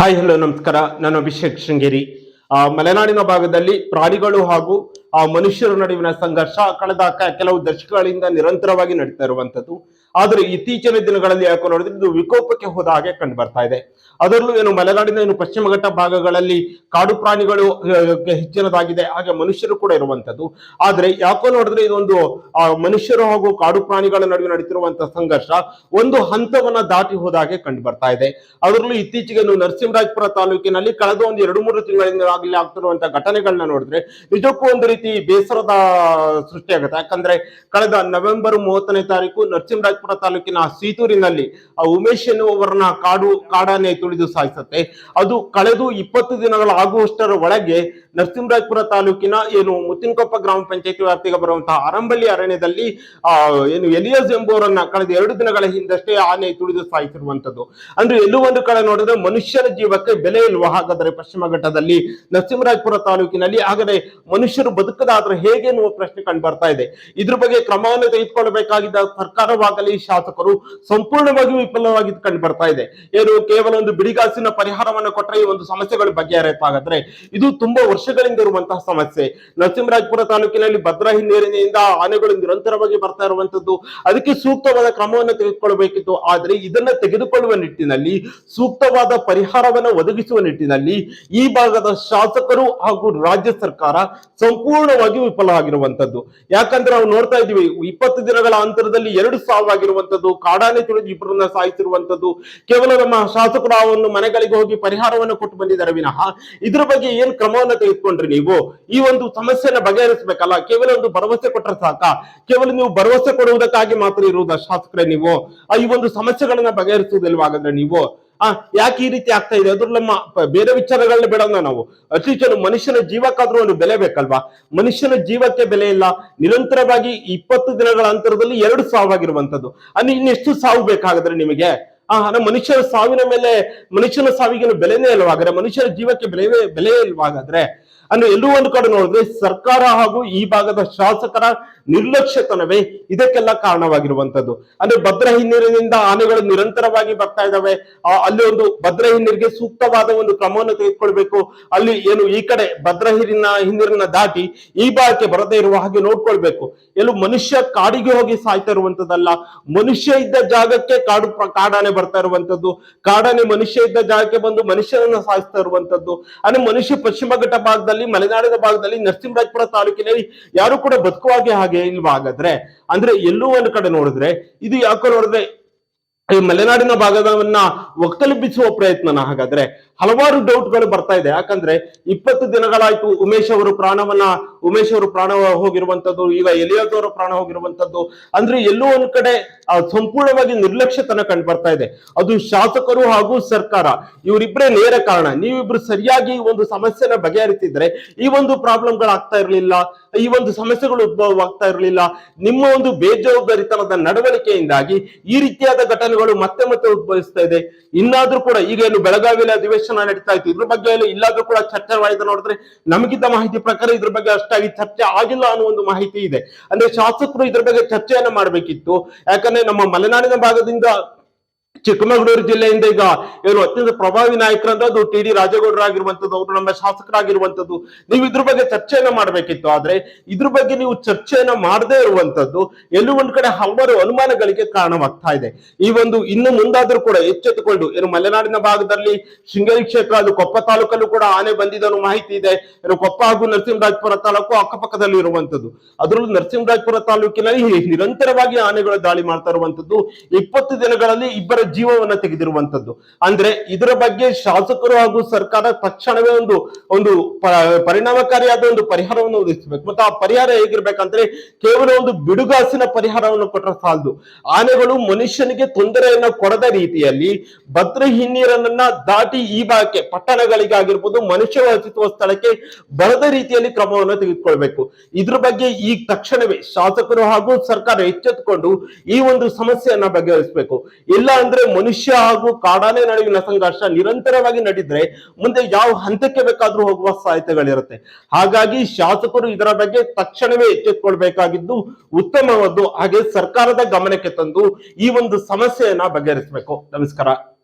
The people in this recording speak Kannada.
ಹಾಯ್ ಹಲೋ ನಮಸ್ಕಾರ. ನಾನು ಅಭಿಷೇಕ್ ಶೃಂಗೇರಿ. ಆ, ಮಲೆನಾಡಿನ ಭಾಗದಲ್ಲಿ ಪ್ರಾಣಿಗಳು ಹಾಗೂ ಆ, ಮನುಷ್ಯರ ನಡುವಿನ ಸಂಘರ್ಷ ಕಳೆದ ಕೆಲವು ದಶಕಗಳಿಂದ ನಿರಂತರವಾಗಿ ನಡೀತಾ ಇರುವಂತದ್ದು ಆದ್ರೆ ಇತ್ತೀಚಿನ ದಿನಗಳಲ್ಲಿ ಯಾಕೆ ನೋಡಿದ್ರೆ ಇದು ವಿಕೋಪಕ್ಕೆ ಹೋದ ಹಾಗೆ ಕಂಡು ಬರ್ತಾ ಇದೆ. ಅದರಲ್ಲೂ ಏನು ಮಲೆನಾಡಿನ ಏನು ಪಶ್ಚಿಮ ಘಟ್ಟ ಭಾಗಗಳಲ್ಲಿ ಕಾಡು ಪ್ರಾಣಿಗಳು ಹೆಚ್ಚಿನದಾಗಿದೆ. ಹಾಗೆ ಮನುಷ್ಯರು ಕೂಡ ಇರುವಂತದ್ದು ಆದ್ರೆ ಯಾಕೋ ನೋಡಿದ್ರೆ ಇದೊಂದು ಆ, ಮನುಷ್ಯರು ಹಾಗೂ ಕಾಡು ಪ್ರಾಣಿಗಳ ನಡುವೆ ನಡೀತಿರುವಂತಹ ಸಂಘರ್ಷ ಒಂದು ಹಂತವನ್ನ ದಾಟಿ ಹೋದ ಹಾಗೆ ಕಂಡು ಬರ್ತಾ ಇದೆ. ಅದರಲ್ಲೂ ಇತ್ತೀಚೆಗೆ ನರಸಿಂಹರಾಜಪುರ ತಾಲೂಕಿನಲ್ಲಿ ಕಳೆದ ಒಂದು ಎರಡು ಮೂರು ತಿಂಗಳಿಂದ ಆಗಲಿ ಆಗ್ತಿರುವಂತಹ ಘಟನೆಗಳನ್ನ ನೋಡಿದ್ರೆ ನಿಜಕ್ಕೂ ಒಂದು ರೀತಿ ಬೇಸರದ ಸೃಷ್ಟಿಯಾಗುತ್ತೆ ಯಾಕಂದ್ರೆ ಕಳೆದ ನವೆಂಬರ್ ಮೂವತ್ತನೇ ತಾರೀಕು ನರಸಿಂಹರಾಜಪುರ ತಾಲೂಕಿನ ಸೀತೂರಿನಲ್ಲಿ ಆ ಉಮೇಶ್ ಎನ್ನುವವರನ್ನ ಕಾಡು ಕಾಡಾನೆ ತುಳಿದು ಸಾಯಿಸುತ್ತೆ. ಅದು ಕಳೆದು ಇಪ್ಪತ್ತು ದಿನಗಳ ಆಗುವಷ್ಟರ ಒಳಗೆ ನರಸಿಂಹರಾಜಪುರ ತಾಲೂಕಿನ ಏನು ಮುತ್ತಿನಕೊಪ್ಪ ಗ್ರಾಮ ಪಂಚಾಯತಿ ವ್ಯಾಪ್ತಿಗೆ ಬರುವಂತಹ ಅರಂಬಳ್ಳಿ ಅರಣ್ಯದಲ್ಲಿ, ಆ, ಏನು ಎಲಿಯಸ್ ಎಂಬುವರನ್ನ ಕಳೆದ ಎರಡು ದಿನಗಳ ಹಿಂದಷ್ಟೇ ಆನೆ ತುಳಿದು ಸಾಯಿಸಿರುವಂತದ್ದು ಅಂದ್ರೆ ಎಲ್ಲೂ ಒಂದು ಕಡೆ ನೋಡಿದ್ರೆ ಮನುಷ್ಯರ ಜೀವಕ್ಕೆ ಬೆಲೆ ಇಲ್ವಾ? ಹಾಗಾದ್ರೆ ಪಶ್ಚಿಮ ಘಟ್ಟದಲ್ಲಿ ನರಸಿಂಹರಾಜಪುರ ತಾಲೂಕಿನಲ್ಲಿ. ಆಗದೆ ಮನುಷ್ಯರು ಬದುಕದಾದ್ರೆ ಹೇಗೆ ಎನ್ನುವ ಪ್ರಶ್ನೆ ಕಂಡು ಬರ್ತಾ ಇದೆ. ಇದ್ರ ಬಗ್ಗೆ ಕ್ರಮವನ್ನು ತೆಗೆದುಕೊಳ್ಳಬೇಕಾಗಿದ್ದ ಸರ್ಕಾರವಾಗಲಿ ಶಾಸಕರು ಸಂಪೂರ್ಣವಾಗಿ ವಿಫಲವಾಗಿ ಕಂಡು ಬರ್ತಾ ಇದೆ. ಏನು ಕೇವಲ ಒಂದು ಬಿಡಿಗಾಸಿನ ಪರಿಹಾರವನ್ನು ಕೊಟ್ಟರೆ ಈ ಒಂದು ಸಮಸ್ಯೆಗಳು ಬಗೆಹರಿಯಾಗಾದ್ರೆ ಇದು ತುಂಬಾ ವರ್ಷಗಳಿಂದ ಇರುವಂತಹ ಸಮಸ್ಯೆ. ನರಸಿಂಹರಾಜಪುರ ತಾಲೂಕಿನಲ್ಲಿ ಭದ್ರಾ ಹಿನ್ನೀರಿನಿಂದ ಆನೆಗಳು ನಿರಂತರವಾಗಿ ಬರ್ತಾ ಇರುವಂತದ್ದು, ಅದಕ್ಕೆ ಸೂಕ್ತವಾದ ಕ್ರಮವನ್ನು ತೆಗೆದುಕೊಳ್ಳಬೇಕಿತ್ತು. ಆದ್ರೆ ಇದನ್ನ ತೆಗೆದುಕೊಳ್ಳುವ ನಿಟ್ಟಿನಲ್ಲಿ, ಸೂಕ್ತವಾದ ಪರಿಹಾರವನ್ನು ಒದಗಿಸುವ ನಿಟ್ಟಿನಲ್ಲಿ ಈ ಭಾಗದ ಶಾಸಕರು ಹಾಗೂ ರಾಜ್ಯ ಸರ್ಕಾರ ಸಂಪೂರ್ಣವಾಗಿ ವಿಫಲ ಆಗಿರುವಂತದ್ದು. ಯಾಕಂದ್ರೆ ನಾವು ನೋಡ್ತಾ ಇದೀವಿ ಇಪ್ಪತ್ತು ದಿನಗಳ ಅಂತರದಲ್ಲಿ ಎರಡು ಸಾವಾಗಿರುವಂತದ್ದು ಕಾಡಾನೆ ತುಳಿದು ಇಬ್ಬರನ್ನ ಸಾಯಿಸಿರುವಂತದ್ದು, ಕೇವಲ ನಮ್ಮ ಶಾಸಕರು ಒಂದು ಮನೆಗಳಿಗೆ ಹೋಗಿ ಪರಿಹಾರವನ್ನು ಕೊಟ್ಟು ಬಂದಿದ್ದಾರೆ ವಿನಃ. ಇದ್ರ ಬಗ್ಗೆ ಏನ್ ಕ್ರಮವನ್ನ ತೆಗೆದುಕೊಂಡ್ರಿ ನೀವು? ಈ ಒಂದು ಸಮಸ್ಯೆನ ಬಗೆಹರಿಸಬೇಕಲ್ಲ, ಕೇವಲ ಒಂದು ಭರವಸೆ ಕೊಟ್ಟರೆ ಸಾಕ? ಕೇವಲ ನೀವು ಭರವಸೆ ಕೊಡುವುದಕ್ಕಾಗಿ ಮಾತ್ರ ಇರುವುದ ಶಾಸಕರೇ ನೀವು? ಈ ಒಂದು ಸಮಸ್ಯೆಗಳನ್ನ ಬಗೆಹರಿಸುವುದಿಲ್ವಾ ಹಾಗಾದ್ರೆ ನೀವು? ಆ, ಯಾಕೆ ಈ ರೀತಿ ಆಗ್ತಾ ಇದೆ? ಅದ್ರ ನಮ್ಮ ಬೇರೆ ವಿಚಾರಗಳನ್ನ ಬಿಡೋಣ ನಾವು. ಅಟ್ಲೀಸ್ಟ್ ಮನುಷ್ಯನ ಜೀವಕ್ಕಾದ್ರೂ ಒಂದು ಬೆಲೆ ಬೇಕಲ್ವಾ? ಮನುಷ್ಯನ ಜೀವಕ್ಕೆ ಬೆಲೆ ಇಲ್ಲ. ನಿರಂತರವಾಗಿ ಇಪ್ಪತ್ತು ದಿನಗಳ ಅಂತರದಲ್ಲಿ ಎರಡು ಸಾವಾಗಿರುವಂತದ್ದು ಅಲ್ಲಿ ಇನ್ನೆಷ್ಟು ಸಾವು ಬೇಕಾಗಿದ್ರೆ ನಿಮಗೆ? ಆ ನಮ್ಮ ಮನುಷ್ಯರ ಸಾವಿನ ಮೇಲೆ ಮನುಷ್ಯನ ಸಾವಿಗೆ ಬೆಲೆನೇ ಇಲ್ವಾಗ್ರೆ ಮನುಷ್ಯರ ಜೀವಕ್ಕೆ ಬೆಲೆ ಬೆಲೆ ಇಲ್ವಾ ಹಾಗಾದ್ರೆ ಅಂದ್ರೆ ಎಲ್ಲೂ ಒಂದು ಕಡೆ ನೋಡಿದ್ರೆ ಸರ್ಕಾರ ಹಾಗೂ ಈ ಭಾಗದ ಶಾಸಕರ ನಿರ್ಲಕ್ಷ್ಯತನವೇ ಇದಕ್ಕೆಲ್ಲ ಕಾರಣವಾಗಿರುವಂತದ್ದು ಅಂದ್ರೆ ಭದ್ರ ಹಿನ್ನೀರಿನಿಂದ ಆನೆಗಳು ನಿರಂತರವಾಗಿ ಬರ್ತಾ ಇದಾವೆ ಆ, ಅಲ್ಲಿ ಒಂದು ಭದ್ರ ಹಿನ್ನೀರಿಗೆ ಸೂಕ್ತವಾದ ಒಂದು ಕ್ರಮವನ್ನು ತೆಗೆದುಕೊಳ್ಬೇಕು. ಅಲ್ಲಿ ಏನು ಈ ಕಡೆ ಭದ್ರ ಹಿರಿನ ಹಿನ್ನೀರನ್ನ ದಾಟಿ ಈ ಭಾಗಕ್ಕೆ ಬರದೇ ಇರುವ ಹಾಗೆ ನೋಡ್ಕೊಳ್ಬೇಕು. ಎಲ್ಲೂ ಮನುಷ್ಯ ಕಾಡಿಗೆ ಹೋಗಿ ಸಾಯ್ತಾ ಇರುವಂತದ್ದಲ್ಲ ಮನುಷ್ಯ ಇದ್ದ ಜಾಗಕ್ಕೆ ಕಾಡು ಕಾಡಾನೆ ಬರ್ತಾ ಇರುವಂತದ್ದು ಕಾಡಾನೆ ಮನುಷ್ಯ ಇದ್ದ ಜಾಗಕ್ಕೆ ಬಂದು ಮನುಷ್ಯನನ್ನ ಸಾಯಿಸ್ತಾ ಇರುವಂತದ್ದು ಅಂದ್ರೆ ಮನುಷ್ಯ ಪಶ್ಚಿಮ ಘಟ್ಟ ಭಾಗದಲ್ಲಿ ಮಲೆನಾಡಿನ ಭಾಗದಲ್ಲಿ, ನರಸಿಂಹರಾಜಪುರ ತಾಲೂಕಿನಲ್ಲಿ ಯಾರು ಕೂಡ ಬದುಕುವಾಗೆ ಹಾಗೆ ಇಲ್ವಾ ಹಾಗಾದ್ರೆ ಅಂದ್ರೆ ಎಲ್ಲೂ ಒಂದು ಕಡೆ ನೋಡಿದ್ರೆ, ಇದು ಯಾಕೋ ನೋಡಿದ್ರೆ, ಈ ಮಲೆನಾಡಿನ ಭಾಗವನ್ನ ಒಕ್ಕಲಿಬ್ಬಿಸುವ ಪ್ರಯತ್ನನ. ಹಾಗಾದ್ರೆ ಹಲವಾರು ಡೌಟ್ಗಳು ಬರ್ತಾ ಇದೆ. ಯಾಕಂದ್ರೆ ಇಪ್ಪತ್ತು ದಿನಗಳಾಯ್ತು ಉಮೇಶ್ ಅವರು ಪ್ರಾಣವನ್ನ ಉಮೇಶ್ ಅವರು ಪ್ರಾಣ ಹೋಗಿರುವಂತದ್ದು, ಈಗ ಎಲಿಯಾಸ್ ಅವರು ಪ್ರಾಣ ಹೋಗಿರುವಂತದ್ದು, ಅಂದ್ರೆ ಎಲ್ಲೋ ಒಂದ್ ಕಡೆ ಸಂಪೂರ್ಣವಾಗಿ ನಿರ್ಲಕ್ಷ್ಯತನ ಕಂಡು ಬರ್ತಾ ಇದೆ. ಅದು ಶಾಸಕರು ಹಾಗೂ ಸರ್ಕಾರ ಇವರಿಬ್ಬರೇ ನೇರ ಕಾರಣ. ನೀವಿಬ್ರು ಸರಿಯಾಗಿ ಒಂದು ಸಮಸ್ಯೆನ ಬಗೆಹರಿಸಿದ್ರೆ ಈ ಒಂದು ಪ್ರಾಬ್ಲಮ್ಗಳು ಆಗ್ತಾ ಇರಲಿಲ್ಲ, ಈ ಒಂದು ಸಮಸ್ಯೆಗಳು ಉದ್ಭವವಾಗ್ತಾ ಇರಲಿಲ್ಲ, ನಿಮ್ಮ ಒಂದು ಬೇಜವಾಬ್ದಾರಿತನದ ನಡವಳಿಕೆಯಿಂದಾಗಿ ಈ ರೀತಿಯಾದ ಘಟನೆಗಳು ಮತ್ತೆ ಮತ್ತೆ ಉದ್ಭವಿಸ್ತಾ ಇದೆ. ಇನ್ನಾದ್ರೂ ಕೂಡ ಈಗ ಏನು ಬೆಳಗಾವಿಯಲ್ಲಿ ಅಧಿವೇಶನ ನಡೀತಾ ಇತ್ತು, ಇದ್ರ ಬಗ್ಗೆ ಇಲ್ಲಾದ್ರೂ ಕೂಡ ಚರ್ಚೆ ಮಾಡಿದ ನೋಡಿದ್ರೆ ನಮಗಿದ್ದ ಮಾಹಿತಿ ಪ್ರಕಾರ ಇದ್ರ ಬಗ್ಗೆ ಅಷ್ಟಾಗಿ ಚರ್ಚೆ ಆಗಿಲ್ಲ ಅನ್ನೋ ಒಂದು ಮಾಹಿತಿ ಇದೆ. ಅಂದ್ರೆ ಶಾಸಕರು ಇದ್ರ ಬಗ್ಗೆ ಚರ್ಚೆಯನ್ನ ಮಾಡಬೇಕಿತ್ತು. ಯಾಕಂದ್ರೆ ನಮ್ಮ ಮಲೆನಾಡಿನ ಭಾಗದಿಂದ ಚಿಕ್ಕಮಗಳೂರು ಜಿಲ್ಲೆಯಿಂದ ಈಗ ಏನು ಅತ್ಯಂತ ಪ್ರಭಾವಿ ನಾಯಕರಂದ್ರೆ ಅದು ಟಿ ಡಿ ಅವರು ನಮ್ಮ ಶಾಸಕರಾಗಿರುವಂತದ್ದು ನೀವು ಇದ್ರ ಬಗ್ಗೆ ಚರ್ಚೆಯನ್ನ ಮಾಡ್ಬೇಕಿತ್ತು. ಆದ್ರೆ ಇದ್ರ ಬಗ್ಗೆ ನೀವು ಚರ್ಚೆಯನ್ನ ಮಾಡದೇ ಇರುವಂತದ್ದು ಎಲ್ಲೂ ಒಂದ್ ಕಡೆ ಹಲವಾರು ಅನುಮಾನಗಳಿಗೆ ಕಾರಣವಾಗ್ತಾ ಇದೆ. ಈ ಒಂದು ಇನ್ನು ಮುಂದಾದ್ರೂ ಕೂಡ ಎಚ್ಚೆತ್ತುಕೊಂಡು ಏನು ಮಲೆನಾಡಿನ ಭಾಗದಲ್ಲಿ ಶೃಂಗೇರಿ ಕ್ಷೇತ್ರ, ಅದು ಕೊಪ್ಪ ತಾಲೂಕಲ್ಲೂ ಕೂಡ ಆನೆ ಬಂದಿದ ಅನ್ನೋ ಮಾಹಿತಿ ಇದೆ. ಏನು ಕೊಪ್ಪ ಹಾಗೂ ನರಸಿಂಹರಾಜಪುರ ತಾಲೂಕು ಅಕ್ಕಪಕ್ಕದಲ್ಲಿ ಇರುವಂತದ್ದು ಅದರಲ್ಲೂ ನರಸಿಂಹರಾಜಪುರ ತಾಲೂಕಿನಲ್ಲಿ ನಿರಂತರವಾಗಿ ಆನೆಗಳು ದಾಳಿ ಮಾಡ್ತಾ ಇರುವಂತದ್ದು ಇಪ್ಪತ್ತು ದಿನಗಳಲ್ಲಿ ಇಬ್ಬರ ಜೀವವನ್ನ ತೆಗೆದಿರುವಂತದ್ದು ಅಂದ್ರೆ ಇದರ ಬಗ್ಗೆ ಶಾಸಕರು ಹಾಗೂ ಸರ್ಕಾರ ತಕ್ಷಣವೇ ಒಂದು ಒಂದು ಪರಿಣಾಮಕಾರಿಯಾದ ಒಂದು ಪರಿಹಾರವನ್ನು ಒದಗಿಸಬೇಕು. ಮತ್ತೆ ಆ ಪರಿಹಾರ ಹೇಗಿರ್ಬೇಕಂದ್ರೆ ಕೇವಲ ಒಂದು ಬಿಡುಗಾಸಿನ ಪರಿಹಾರವನ್ನು ಕೊಟ್ಟರೆ ಸಾಲದು. ಆನೆಗಳು ಮನುಷ್ಯನಿಗೆ ತೊಂದರೆಯನ್ನ ಕೊಡದ ರೀತಿಯಲ್ಲಿ ಭದ್ರ ಹಿನ್ನೀರನ್ನ ದಾಟಿ ಈ ಭಾಗಕ್ಕೆ ಪಟ್ಟಣಗಳಿಗಾಗಿರ್ಬೋದು ಮನುಷ್ಯ ವಸಿಸುವ ಸ್ಥಳಕ್ಕೆ ಬರದ ರೀತಿಯಲ್ಲಿ ಕ್ರಮವನ್ನು ತೆಗೆದುಕೊಳ್ಬೇಕು. ಇದ್ರ ಬಗ್ಗೆ ಈ ತಕ್ಷಣವೇ ಶಾಸಕರು ಹಾಗೂ ಸರ್ಕಾರ ಎಚ್ಚೆತ್ತುಕೊಂಡು ಈ ಒಂದು ಸಮಸ್ಯೆಯನ್ನ ಬಗೆಹರಿಸಬೇಕು. ಇಲ್ಲ ಅಂದ್ರೆ ಮನುಷ್ಯ ಹಾಗೂ ಕಾಡಾನೆ ನಡುವಿನ ಸಂಘರ್ಷ ನಿರಂತರವಾಗಿ ನಡೆದ್ರೆ ಮುಂದೆ ಯಾವ ಹಂತಕ್ಕೆ ಬೇಕಾದ್ರೂ ಹೋಗುವ ಸಾಧ್ಯತೆಗಳಿರುತ್ತೆ. ಹಾಗಾಗಿ ಶಾಸಕರು ಇದರ ಬಗ್ಗೆ ತಕ್ಷಣವೇ ಎಚ್ಚೆತ್ತುಕೊಳ್ಬೇಕಾಗಿದ್ದು ಉತ್ತಮವಾದ್ದು ಹಾಗೆ ಸರ್ಕಾರದ ಗಮನಕ್ಕೆ ತಂದು ಈ ಒಂದು ಸಮಸ್ಯೆಯನ್ನ ಬಗೆಹರಿಸಬೇಕು. ನಮಸ್ಕಾರ.